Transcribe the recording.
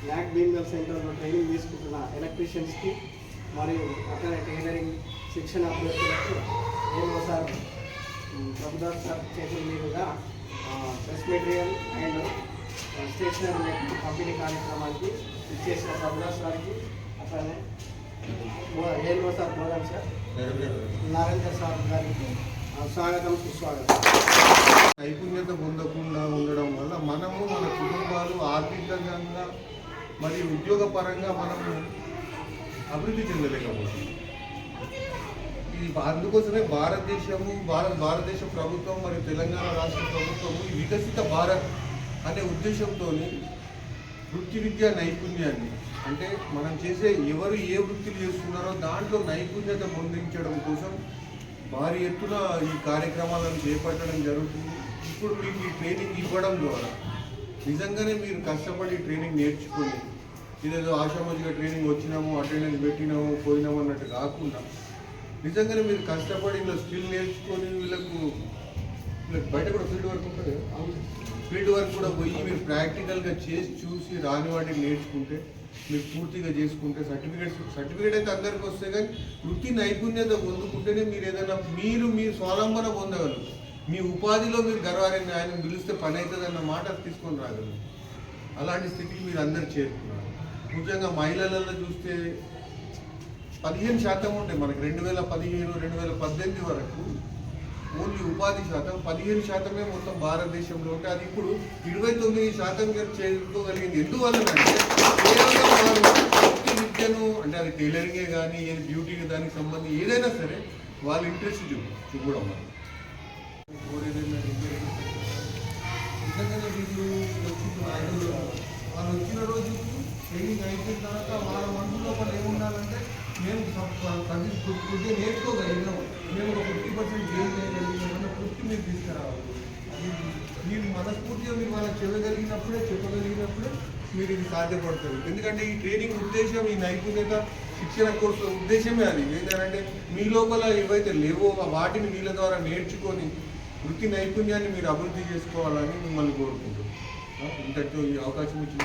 Training తీసుకుంటున్న ఎలక్ట్రీషియన్స్కి మరియు అక్కడ టైలరింగ్ శిక్షణ అభ్యర్థులకు నేను సార్ ప్రభుదాస్ సార్ చేతుల మీదుగా డ్రెస్ మెటీరియల్ అండ్ స్టేషనరీ పంపిణీ కార్యక్రమానికి ఇచ్చేసిన ప్రభుదాస్ సార్కి అట్లనే ఏమో sir Bodhan sir Narayana sir గారికి స్వాగతం సుస్వాగతం. నైపుణ్యత పొందకుండా ఉండడం వల్ల మనము మన కుటుంబాలు ఆర్థికంగా మరియు ఉద్యోగపరంగా మనము అభివృద్ధి చెందలేకపోతున్నాం. ఇది అందుకోసమే భారతదేశము భారత భారతదేశ ప్రభుత్వం మరియు తెలంగాణ రాష్ట్ర ప్రభుత్వము ఈ వికసిత భారత్ అనే ఉద్దేశంతో వృత్తి విద్యా నైపుణ్యాన్ని అంటే మనం చేసే ఎవరు ఏ వృత్తిని చేస్తున్నారో దాంట్లో నైపుణ్యత పొందించడం కోసం భారీ ఎత్తున ఈ కార్యక్రమాలను చేపట్టడం జరుగుతుంది. ఇప్పుడు మీకు ఈ ట్రైనింగ్ ఇవ్వడం ద్వారా నిజంగానే మీరు కష్టపడి ట్రైనింగ్ నేర్చుకుని ఇదేదో ఆశామోజిగా ట్రైనింగ్ వచ్చినాము అటెండెన్స్ పెట్టినాము పోయినాము అన్నట్టు కాకుండా నిజంగానే మీరు కష్టపడి ఇలా స్కిల్ నేర్చుకొని వీళ్ళకు వీళ్ళకి బయట కూడా ఫీల్డ్ వర్క్ ఉంటుంది కదా? ఫీల్డ్ వర్క్ కూడా పోయి మీరు ప్రాక్టికల్గా చేసి చూసి రాని వాటిని నేర్చుకుంటే మీరు పూర్తిగా చేసుకుంటే సర్టిఫికేట్స్ సర్టిఫికేట్ అయితే అందరికీ వస్తే కానీ వృత్తి నైపుణ్యత పొందుకుంటేనే మీరు ఏదైనా మీరు మీ స్వాలంబన పొందగలరు మీ ఉపాధిలో మీరు గర్వాన్ని ఆయన పిలిస్తే పని అవుతుందన్న మాట తీసుకొని రాగలరు. అలాంటి స్థితికి మీరు అందరు చేరుకున్నారు. ముఖ్యంగా మహిళలలో చూస్తే పదిహేను శాతం ఉండే మనకి రెండు వేల పదిహేను రెండు వేల పద్దెనిమిది వరకు ఓన్లీ ఉపాధి శాతం పదిహేను శాతమే మొత్తం భారతదేశంలో ఉంటే అది ఇప్పుడు ఇరవై తొమ్మిది శాతం చేరుకోగలిగింది. ఎందువల్లనంటే విద్యను అంటే అది టైలరింగే కానీ ఏది బ్యూటీకి దానికి సంబంధించి ఏదైనా సరే వాళ్ళు ఇంట్రెస్ట్ చూపు చూపడం వల్ల. నిజంగానే వీళ్ళు వచ్చిన వాళ్ళు వచ్చిన రోజు ట్రైనింగ్ అయిపోయిన తర్వాత వాళ్ళ మనసు లోపల ఏముండాలంటే మేము ప్రతి కొద్దిగా నేర్చుకోగలిగినాం మేము ఒక ఫిఫ్టీ పర్సెంట్ గెయిన్ చేయగలిగినాం పూర్తి మీరు తీసుకురావాలి అది మీరు మనస్ఫూర్తిగా మీరు వాళ్ళకి చెప్పగలిగినప్పుడే చెప్పగలిగినప్పుడే మీరు ఇది సాధ్యపడుతుంది ఎందుకంటే ఈ ట్రైనింగ్ ఉద్దేశం ఈ నైపుణ్యత శిక్షణ కోర్సు ఉద్దేశమే అది ఏంటంటే మీ లోపల ఏవైతే లేవో వాటిని వీళ్ళ ద్వారా నేర్చుకొని వృత్తి నైపుణ్యాన్ని మీరు అభివృద్ధి చేసుకోవాలని మిమ్మల్ని కోరుకుంటున్నాను. ఇంతటితో ఈ అవకాశం ఇచ్చిన